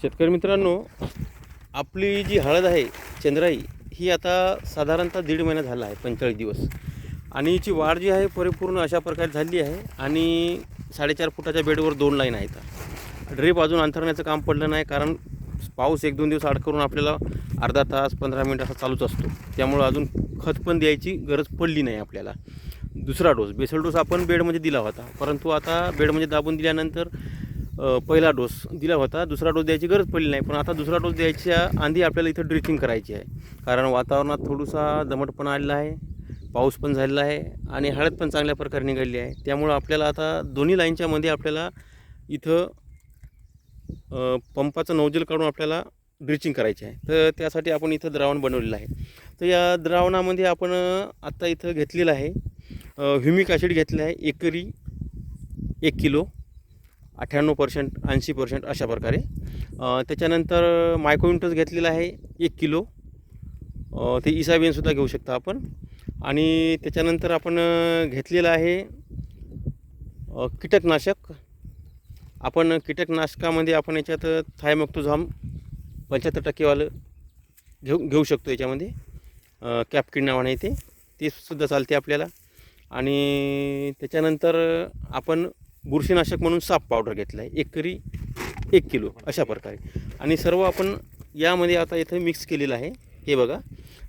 शेतकरी मित्रांनो आपली जी हळद आहे चंद्राई ही आता साधारणतः दीड महिना झाला आहे पंचेचाळीस दिवस. आणि हिची वाढ जी आहे परिपूर्ण अशा प्रकारे झाली आहे आणि साडेचार फुटाच्या बेडवर दोन लाईन आहेत. ड्रीप अजून अंथरण्याचं काम पडलं नाही कारण पाऊस एक दोन दिवस आड करून आपल्याला अर्धा तास पंधरा मिनिट असा चालूच असतो. त्यामुळं अजून खत पण द्यायची गरज पडली नाही आपल्याला. दुसरा डोस बेसल डोस आपण बेडमध्ये दिला होता परंतु आता बेडमध्ये म्हणजे दाबून दिल्यानंतर पहिला डोस दिला होता. दुसरा डोस द्यायची गरज पडली नाही पण आता दुसरा डोस द्यायच्या आधी आपल्याला इथं ड्रिचिंग करायची आहे. कारण वातावरणात थोडासा दमटपणा आलेला आहे पाऊस पण झालेला आहे आणि हळद पण चांगल्या प्रकारे निघाली आहे. त्यामुळं आपल्याला आता दोन्ही लाईनच्यामध्ये आपल्याला इथं पंपाचं नौजल काढून आपल्याला ड्रिचिंग करायची आहे. तर त्यासाठी आपण इथं द्रावण बनवलेलं आहे. तर या द्रावणामध्ये आपण आत्ता इथं घेतलेलं आहे ह्युमिक ॲसिड घेतलं आहे एकरी एक किलो. अठ्ठ्याण्णव पर्सेंट ऐंशी पर्सेंट अशा प्रकारे. त्याच्यानंतर मायक्रोइंटस घेतलेला आहे एक किलो. ते इसाबियनसुद्धा घेऊ शकता आपण. आणि त्याच्यानंतर आपण घेतलेलं आहे कीटकनाशक. आपण कीटकनाशकामध्ये आपण याच्यात थायमोक्तोझाम पंच्याहत्तर टक्केवालं घेऊ घेऊ शकतो याच्यामध्ये. कॅपकिड नावाने येते ते सुद्धा चालते आपल्याला. आणि त्याच्यानंतर आपण बुरशीनाशक म्हणून साप पावडर घेतला आहे एकरी एक किलो अशा प्रकारे. आणि सर्व आपण यामध्ये आता इथं मिक्स केलेलं आहे हे बघा.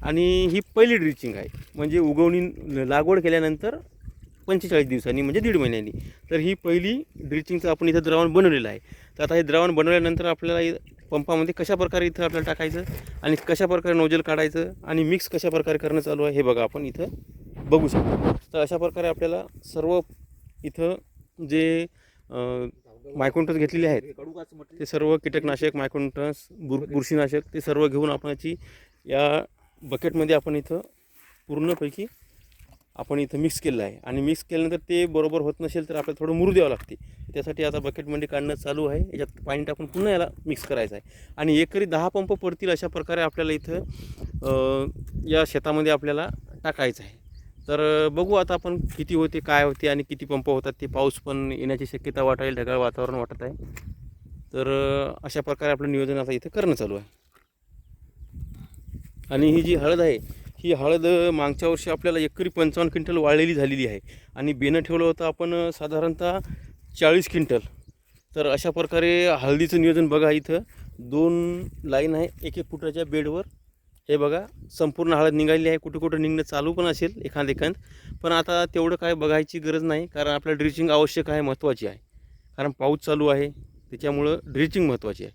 आणि ही पहिली ड्रिचिंग आहे. म्हणजे उगवणी लागवड केल्यानंतर पंचेचाळीस दिवसांनी म्हणजे दीड महिन्यांनी. तर ही पहिली ड्रिचिंगचं आपण इथं द्रावण बनवलेलं आहे. तर आता हे द्रावण बनवल्यानंतर आपल्याला पंपामध्ये कशा प्रकारे इथं आपल्याला टाकायचं आणि कशा प्रकारे नोजल काढायचं आणि मिक्स कशा प्रकारे करणं चालू आहे हे बघा आपण इथं बघू शकतो. तर अशा प्रकारे आपल्याला सर्व इथं जे मायकोंटस घेतलेले आहेत ते सर्व कीटकनाशक मायकोंटस बुर बुरशीनाशक ते सर्व घेऊन आपण याची या बकेटमध्ये आपण इथं पूर्णपैकी आपण इथं मिक्स केलं आहे. आणि मिक्स केल्यानंतर ते बरोबर होत नसेल तर आपल्याला थोडं मुरू द्यावं लागते. त्यासाठी आता बकेटमध्ये काढणं चालू आहे. याच्यात पाणी टाकून पुन्हा याला मिक्स करायचं आहे. आणि एकरी दहा पंप पडतील अशा प्रकारे आपल्याला इथं या शेतामध्ये आपल्याला टाकायचं आहे. तर बघू आता आपण किती होते काय होते आणि किती पंप होतात ते पाऊस पण येण्याची शक्यता वाटायला ढगाळ वातावरण वाटत आहे. तर अशा प्रकारे आपलं नियोजन आता इथं करणं चालू आहे. आणि ही जी हळद आहे ही हळद मागच्या वर्षी आपल्याला एकरी पंचावन्न क्विंटल वाळलेली झालेली आहे. आणि बेनं ठेवलं होतं आपण साधारणतः चाळीस क्विंटल. तर अशा प्रकारे हळदीचं नियोजन बघा इथं. दोन लाईन आहे एक एक फुटाच्या बेडवर. हे बघा संपूर्ण हळद निघालेली आहे. कुठं कुठं निघणं चालू पण असेल एखाद एखाद पण आता तेवढं काय बघायची गरज नाही कारण आपलं ड्रिचिंग आवश्यक आहे महत्त्वाची आहे. कारण पाऊस चालू आहे त्याच्यामुळं ड्रिचिंग महत्त्वाची आहे.